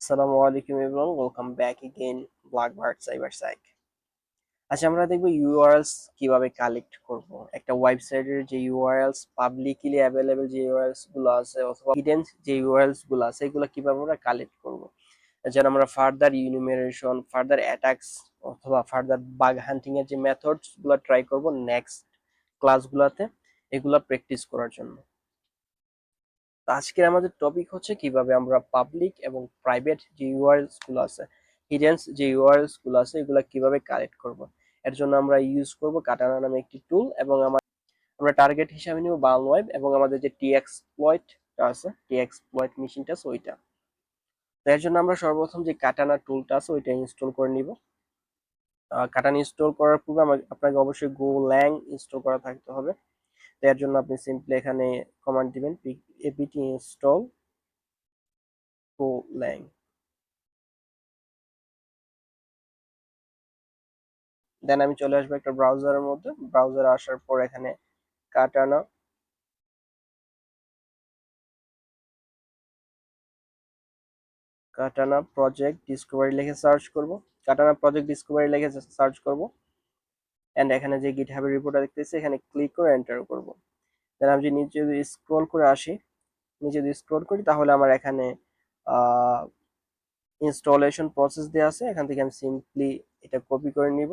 আসসালামু আলাইকুম এবং welcome back again blackbird cyber psych আচ্ছা আমরা দেখব ইউআরএলস কীভাবে কালেক্ট করব। একটা ওয়েবসাইটের যে ইউআরএলস পাবলিকলি অ্যাভেলেবেল যে ইউআরএলসগুলো আছে অথবা হিডেন যে ইউআরএলসগুলো আছে, এগুলো কীভাবে আমরা কালেক্ট করব। যেন আমরা ফার্দার ইউনিমেরেশন ফার্দার অ্যাটাকস অথবা ফার্দার বাগ হান্টিং এর যে মেথডসগুলো ট্রাই করব নেক্সট ক্লাসগুলোতে এগুলা প্র্যাকটিস করার জন্য। আজকের আমাদের টপিক হচ্ছে কীভাবে আমরা পাবলিক এবং প্রাইভেট যে ইউআরএলসগুলো আছে হিডেন্স যে ইউআরএলসগুলো আছে, এগুলো কীভাবে কালেক্ট করব? এর জন্য আমরা ইউজ করব কাটানা নামে একটি টুল এবং আমার আমরা টার্গেট হিসাবে নিব বাল ওয়েব এবং আমাদের যে টি এক্সপ্লয়েট আছে টি এক্সপ্লয়েট মেশিনটা আছে, ওইটা। এর জন্য আমরা সর্বপ্রথম যে কাটানা টুলটা আছে, ওইটা ইনস্টল করে নিব। কাটান ইনস্টল করার পূর্বে আমাকে আপনাকে অবশ্যই গো ল্যাং ইনস্টল করা থাকতে হবে। তো এর জন্য আপনি সিম্পলি এখানে কমান্ড দিবেন apt install golang দেন আমি চলে আসব একটা ব্রাউজারের মধ্যে। ব্রাউজারে আসার পর এখানে কাটানা। কাটানা প্রজেক্ট ডিসকভারি লিখে সার্চ করব। কাটানা প্রজেক্ট ডিসকভারি লিখে সার্চ করব। এন্ড এখানে যে গিটহাবের রিপোর্টটা দেখতেছি, এখানে ক্লিক করে এন্টার করব। দেন আমি যদি নিচে স্ক্রল করে আসি নিচে যদি স্ক্রল করি, তাহলে আমার এখানে ইনস্টলেশন প্রসেস দেওয়া আছে। এখান থেকে আমি সিম্পলি এটা কপি করে নিব।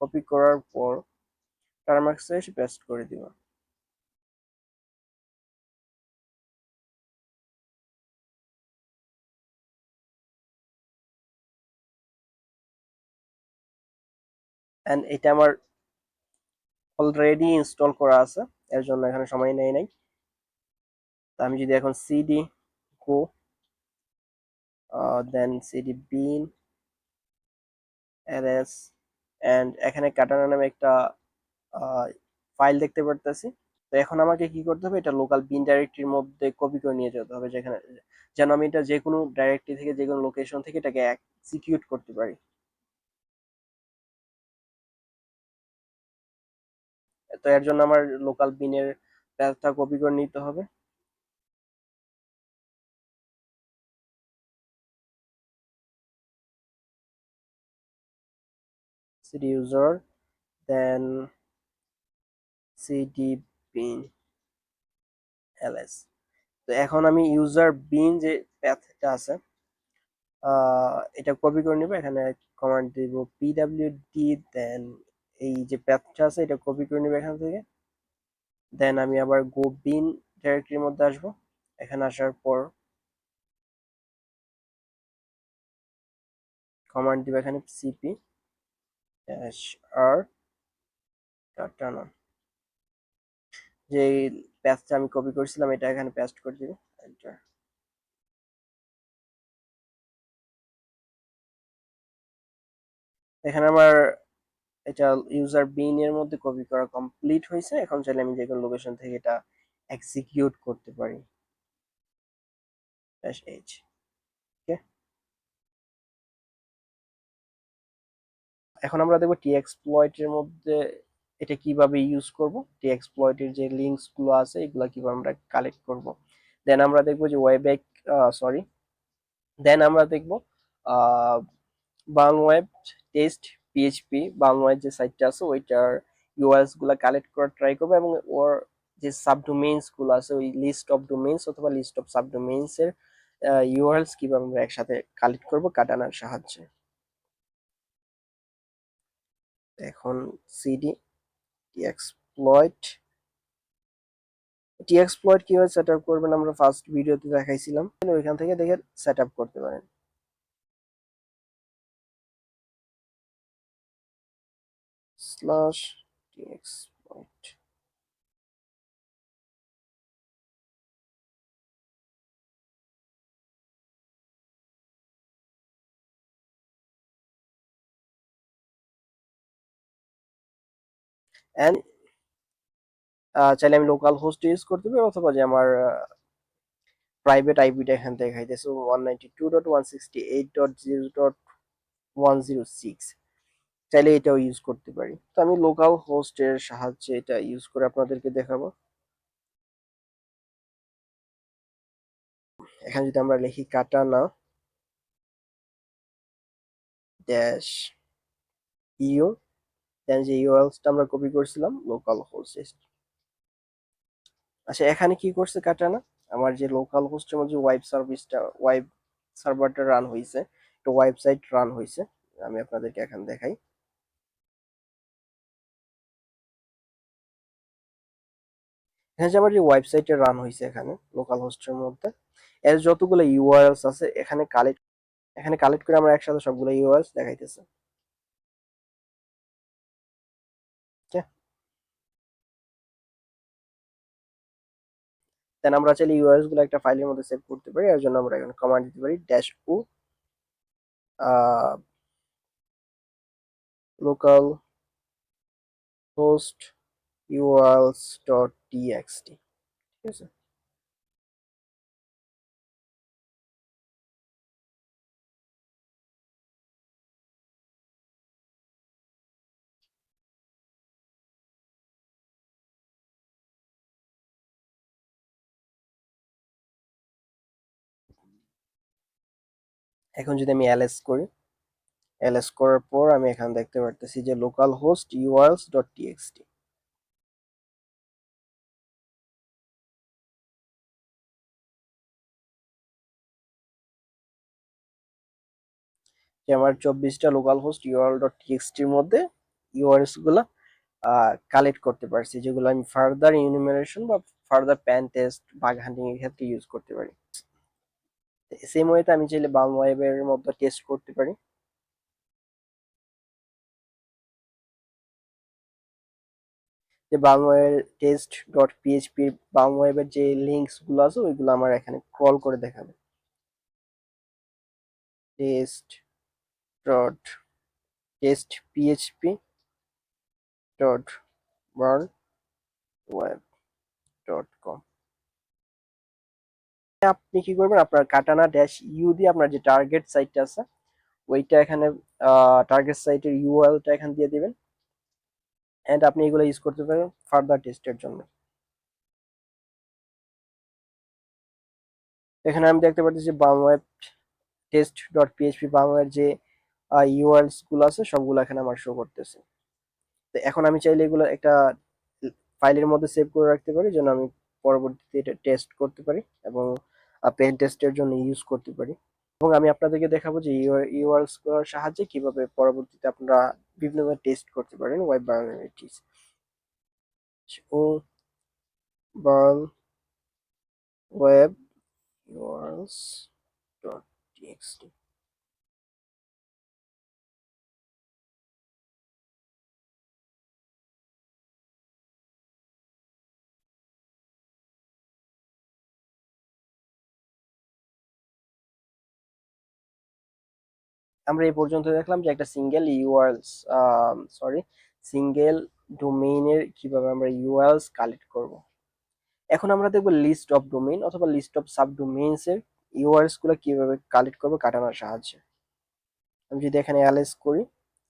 কপি করার পর টার্মাক্সে এসে পেস্ট করে দিব। এটা আমার অলরেডি ইনস্টল করা আছে। এর জন্য এখানে সময় নেই নাই। আমি যদি এখন cd go then cd bin ls and এখানে কাটানা নামে একটা ফাইল দেখতে পারতেছি। তো এখন আমাকে কি করতে হবে? এটা লোকাল বিন ডাইরেক্টরির মধ্যে কপি করে নিয়ে যেতে হবে যেখানে, যেন আমি এটা যে কোনো ডাইরেক্টরি থেকে যে কোনো লোকেশন থেকে এটাকে এক্সিকিউট করতে পারি। তো এর জন্য আমার লোকাল বিনের প্যাথটা কপি করে নিতে হবে। Cd user then cd bin ls. তো এখন আমি ইউজার বিন যে প্যাথটা আছে এটা কপি করে নিব, এখানে কমান্ড দিব পিডব্লিউডি দেন এই যে প্যাথটা আছে এটা কপি করে নিব এখান থেকে। দেন আমি আবার গো বিন ডাইরেক্টরির মধ্যে আসব, এখানে আসার পর কমান্ড দিব এখানে সিপি ড্যাশ আর কাটানো যে প্যাচটা আমি কপি করেছিলাম, এটা এখানে পেস্ট করে দিব এন্টার এখানে আমার এটা ইউজার বিন এর মধ্যে কপি করা কমপ্লিট হয়েছে, এখন চাইলে আমি যে কোনো লোকেশন থেকে এটা এক্সিকিউট করতে পারি. ড্যাশ এইচ এখন আমরা দেখব টি এক্সপ্লয়েট এর মধ্যে এটা কীভাবে ইউজ করব টি এক্সপ্লয়েট এর যে লিংকসগুলো আছে, এগুলো কীভাবে আমরা কালেক্ট করব। দেন আমরা দেখব যে ওয়েব সরি দেন আমরা দেখব বাং ওয়েব টেস্ট পিএইচপি বাংলায় যে সাইটটা আছে, ওইটার ইউআরএলসগুলা কালেক্ট করার ট্রাই করব এবং ওর যে সাবডোমেইনসগুলো আছে, ওই লিস্ট অফ ডোমেইনস অথবা লিস্ট অফ সাবডোমেইনস এর ইউআরএলস কীভাবে আমরা একসাথে কালেক্ট করব, কাটানোর সাহায্যে। এখন সিডি এক্সপ্লয়েট টি এক্সপ্লয়েট কীভাবে সেট আপ করবেন আমরা ফার্স্ট ভিডিওতে দেখাইছিলাম ওইখান থেকে দেখে সেট আপ করতে পারেন স্ল্যাশ টি txploit. And চাইলে আমি লোকাল হোস্ট ইউজ করতে পারি অথবা যে আমার প্রাইভেট আইপিটা এখান থেকে খাইতেছে one ninety two dot one sixty eight dot zero dot one zero six চাইলে এটাও ইউজ করতে পারি। তো আমি লোকাল হোস্টের সাহায্যে এটা ইউজ করে আপনাদেরকে দেখাবো। এখানে যদি আমরা লিখি কাটানা ড্যাশ ইউ দেন যে ইউআরএলসটা আমরা কপি করছিলাম লোকাল হোস্ট আচ্ছা এখানে কি করছে কাটানা? আমার যে লোকাল হোস্টের মধ্যে ওয়েব সার্ভিসটা ওয়েব সার্ভারটা রান হয়েছে একটা ওয়েবসাইট রান হয়েছে আমি আপনাদেরকে এখন দেখাই। এখানে যে আমার যে ওয়েবসাইটে রান হয়েছে এখানে লোকাল হোস্টের মধ্যে, এর যতগুলো ইউআরএলস আছে, এখানে কালেক্ট এখানে কালেক্ট করে আমরা একসাথে সবগুলো ইউআরএলস দেখাইতেছে। দেন আমরা চাইলে ইউএসগুলো একটা ফাইলের মধ্যে সেভ করতে পারি। এর জন্য আমরা এখানে কমান্ড দিতে পারি dash o local host urls dot TXT ঠিক আছে? এখন যদি আমি ls করি ls করার পর আমি এখানে দেখতে পারতেছি যে লোকাল হোস্ট urls ডট যে আমার চব্বিশটা লোকাল হোস্ট ইউআরএল ডট টিএক্সটির মধ্যে ইউআরএসগুলা কালেক্ট করতে পারছি, যেগুলো আমি ফার্দার ইউনিমারেশন বা further pen test bug hunting এর ক্ষেত্রে ইউজ করতে পারি। সেম ওয়েতে আমি চাইলে বাল্ম ওয়েবের মধ্যে টেস্ট করতে পারি। যে বাম বালমওয়ের টেস্ট ডট পিএইচপি বালমওয়েবের যে লিঙ্কসগুলো আছে, ওইগুলো আমার এখানে কল করে দেখাবে। Test dot test PHP dot world web dot com আপনি কি করবেন? আপনার কাটানা ড্যাশ ইউ দিয়ে আপনার যে টার্গেট সাইটটা আছে, ওইটা এখানে টার্গেট সাইটের ইউআরএলটা এখানে দিয়ে দিবেন। এন্ড আপনি এগুলো ইউজ করতে পারেন ফার্দার টেস্টের জন্য। এখানে আমি দেখতে পাচ্ছি যে বাম ওয়েব টেস্ট ডট পিএইচপি বাম যে ইউআরএলসগুলো আছে, সবগুলো এখানে আমার শো করতেছে। তো এখন আমি চাইলে এগুলো একটা ফাইলের মধ্যে সেভ করে রাখতে পারি, যেন আমি পরবর্তীতে এটা টেস্ট করতে পারি। এবং পেন টেস্টের জন্য ইউজ করতে পারি। এবং আমি আপনাদেরকে দেখাবো যে ইউআরএলসগুলোর সাহায্যে কীভাবে পরবর্তীতে আপনারা বিভিন্ন টেস্ট করতে পারেন ওয়েব বায়োমেট্রিক্স ও বার্ন ওয়েব urls ডট txt আমরা এই পর্যন্ত দেখলাম যে একটা সিঙ্গেল ইউআরএলস সরি সিঙ্গেল ডোমেইনের কীভাবে আমরা ইউআরএলস কালেক্ট করব। এখন আমরা দেখব লিস্ট অফ ডোমেইন অথবা লিস্ট অফ সাব ডোমেইনস এর ইউআরএলসগুলো কীভাবে কালেক্ট করব কাটানোর সাহায্যে। আমি যদি এখানে এলএস করি,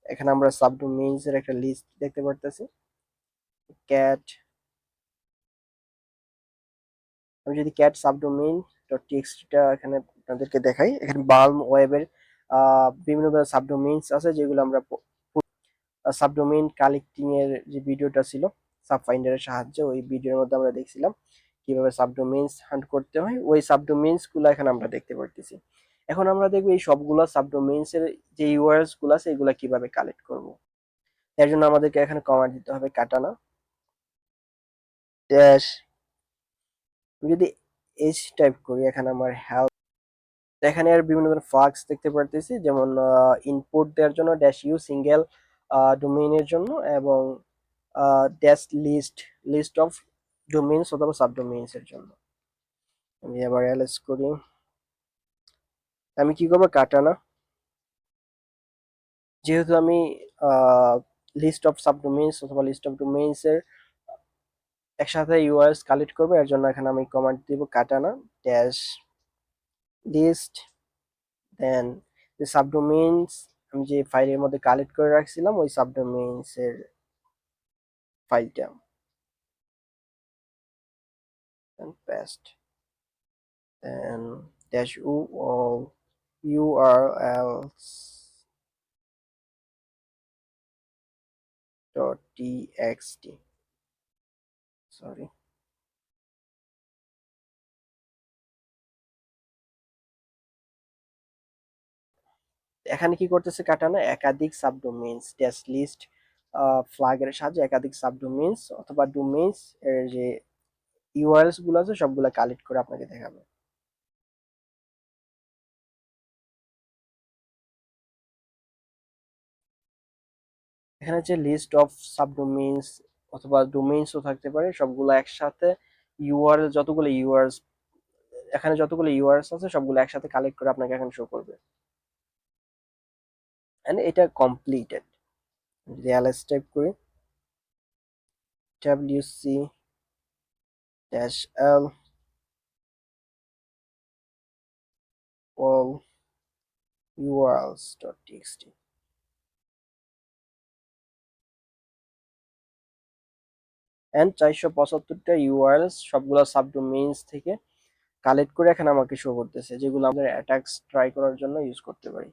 এখানে আমরা সাব ডোমেইনস এর একটা লিস্ট দেখতে পারতেছি। ক্যাট আমি যদি ক্যাট সাবডোমেইন ডট টিএক্সটিটা এখানে আপনাদেরকে দেখাই, এখানে বাল্ম ওয়েবের বিভিন্ন সাবডোমেইনস আছে যেগুলো আমরা সাবডোমেইন কালেক্টিং এর যে ভিডিওটা ছিল সাব ফাইন্ডারের সাহায্যে ওই ভিডিওর মধ্যে আমরা দেখছিলাম কীভাবে সাবডোমেইনস হান্ট করতে হয়। ওই সাবডোমেইনসগুলো এখানে আমরা দেখতে পারতেছি। এখন আমরা দেখব এই সবগুলো সাবডোমেইনস এর যে ইউআরএলসগুলো আছে, এগুলো কীভাবে কালেক্ট করব। এর জন্য আমাদেরকে এখানে কমান্ড দিতে হবে কাটানা ড্যাশ যদি এইচ টাইপ করি, এখানে আমার হেল্প এখানে আর বিভিন্ন ধরনের ফ্লাক্স দেখতে পারতেছি, যেমন ইনপুট দেওয়ার জন্য ড্যাশ ইউ সিঙ্গেল ডোমেইনের জন্য এবং dash list list of domains অথবা সাবডোমেইনস এর জন্য। আমি আবার এলএস করি। আমি কি করব? কাটানা। যেহেতু আমি লিস্ট অফ সাব সাবডোমেইনস অথবা লিস্ট অফ ডোমেইনস এর একসাথে ইউআরএস কালেক্ট করব, এর জন্য এখানে আমি কমান্ড দিব কাটানা ড্যাশ লিস্ট দেন যে সাবডোমেইনস আমি যে ফাইলের মধ্যে কালেক্ট করে রাখছিলাম, ওই সাবডোমেইনসের ফাইলটা and paste then dash u all urls dot txt sorry এখানে কি করতেছে কাটানো? একাধিক সাবডোমেইনস ড্যাশ লিস্ট ফ্লাগের সাহায্যে একাধিক সাবডোমেইনস অথবা ডোমেইনস এর যে ইউআরএলসগুলো আছে সবগুলো কালেক্ট করে আপনাকে দেখাবে। এখানে যে লিস্ট অফ সাবডোমেইনস অথবা ডোমেইনসও থাকতে পারে, সবগুলো একসাথে ইউআরএল যতগুলো ইউআরএলস এখানে যতগুলো ইউআরএলস আছে সবগুলো একসাথে কালেক্ট করে আপনাকে এখানে শো করবে। এন্ড এটা কমপ্লিটেড যদি এলএস টাইপ করি wc dash l all urls.txt and চারশো পঁচাত্তরটা ইউআরএলস সবগুলো সাবডোমেইনস থেকে কালেক্ট করে এখানে আমাকে শো করতেছে, যেগুলো আমাদের অ্যাটাক্স ট্রাই করার জন্য ইউজ করতে পারি।